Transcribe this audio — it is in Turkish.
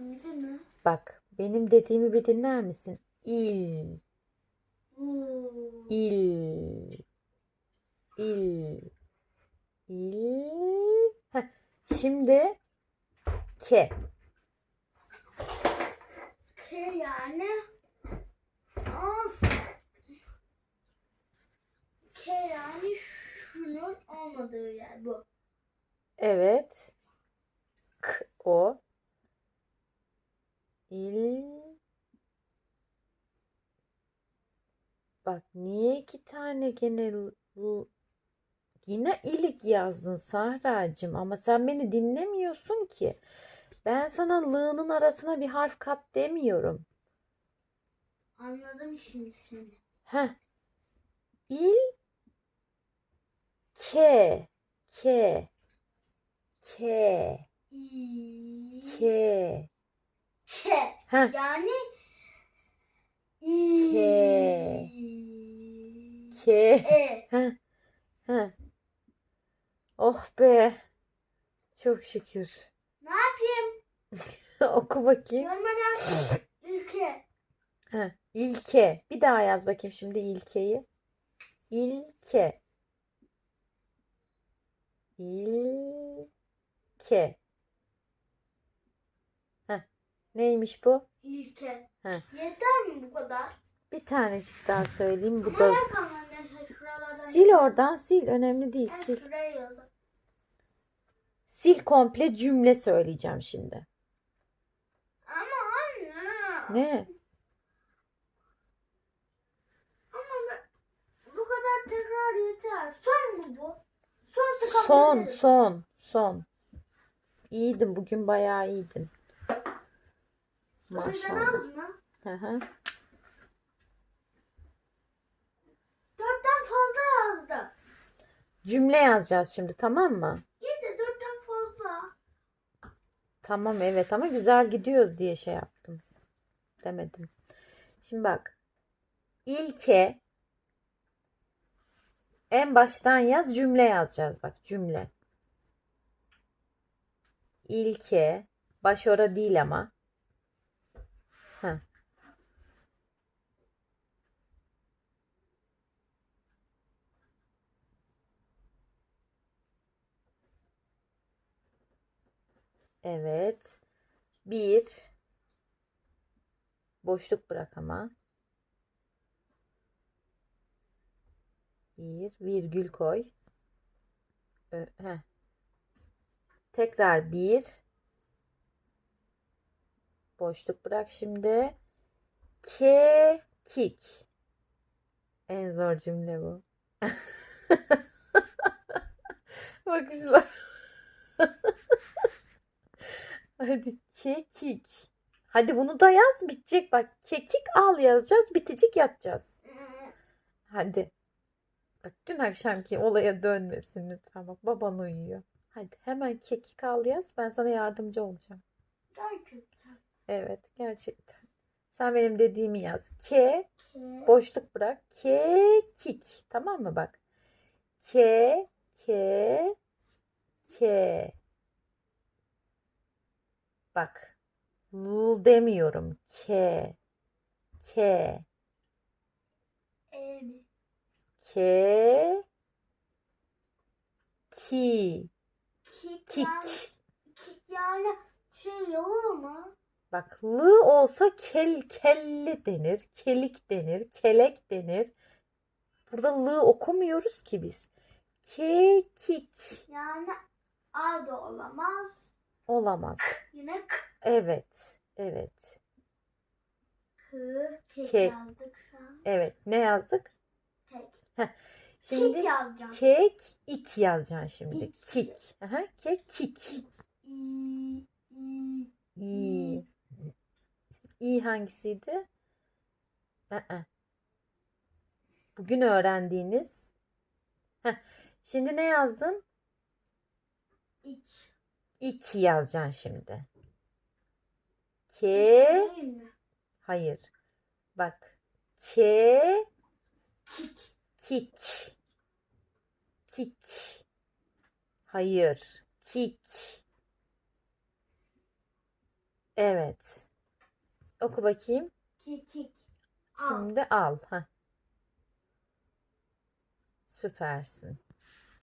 değil mi? Bak benim dediğimi bir dinler misin? İl, Oo. il, il, il. Heh, şimdi ke. K yani. Of. K yani şunun olmadığı yer bu. Evet. K o. İl. Bak niye iki tane gene yine ilik yazdın Sahracığım ama sen beni dinlemiyorsun ki. Ben sana lığının arasına bir harf kat demiyorum. Anladım şimdi seni. Heh. İl ke ke ke İ. ke K. Heh. Yani İ. K. ke E. Heh, heh. Oh be. Çok şükür. Ne yapayım? Oku bakayım. Görmeden ülke. Heh, İlke. Bir daha yaz bakayım şimdi ilkeyi. İlke. İlke. Neymiş bu? İlke. Heh. Yeter mi bu kadar? Bir tanecik daha söyleyeyim. Bu da sil oradan sil. Önemli değil. Ben Sil. Sil komple cümle söyleyeceğim şimdi. Ama anne. Ne? Ama bu kadar tekrar yeter. Son mu bu? Son. Son, son, son. İyiydin bugün bayağı iyiydin. Maşallah. Hı hı. Dörtten fazla yazdım. Cümle yazacağız şimdi tamam mı? De dörtten fazla. Tamam evet ama güzel gidiyoruz diye şey yaptım. Demedim. Şimdi bak. İlke en baştan yaz cümle yazacağız bak cümle. İlke baş ora değil ama. Heh. Evet. Bir. Boşluk bırak ama. Bir. Virgül koy. Ö- heh. Tekrar bir. Boşluk bırak şimdi. Kekik. En zor cümle bu. Bakışlar. Hadi kekik. Hadi bunu da yaz bitecek bak. Kekik al yazacağız bitecek yatacağız. Hadi. Bak dün akşamki olaya dönmesin lütfen. Bak baban uyuyor. Hadi hemen kekik al yaz. Ben sana yardımcı olacağım. Gerçekten. Evet gerçekten. Sen benim dediğimi yaz. Ke K. boşluk bırak. Kekik. Tamam mı bak. Ke ke ke. Bak. L demiyorum. E mi? ke ki Kik, kik. Yani, kik yani şey olur mu? Bak lı olsa kel kelli denir, kelik denir, kelek denir. Burada lı okumuyoruz ki biz. Kekik Yani A da olamaz. olamaz. Yine K. Evet, evet, K. Kek Kek. yazdık şu an. evet. Ne yazdık? Tek. Şimdi Kik yazacağım. kek ik yazacaksın şimdi. İk. Kik. Aha, kekik. İ, i, İyi. İyi hangisiydi? Aa. Bugün öğrendiğiniz. Heh. Şimdi ne yazdın? iç. İki yazacaksın şimdi. Ke, hayır. Bak. Ke, Kik. kik. Hayır. Kik. Evet. Oku bakayım. Kekik. Şimdi al. Heh. Süpersin.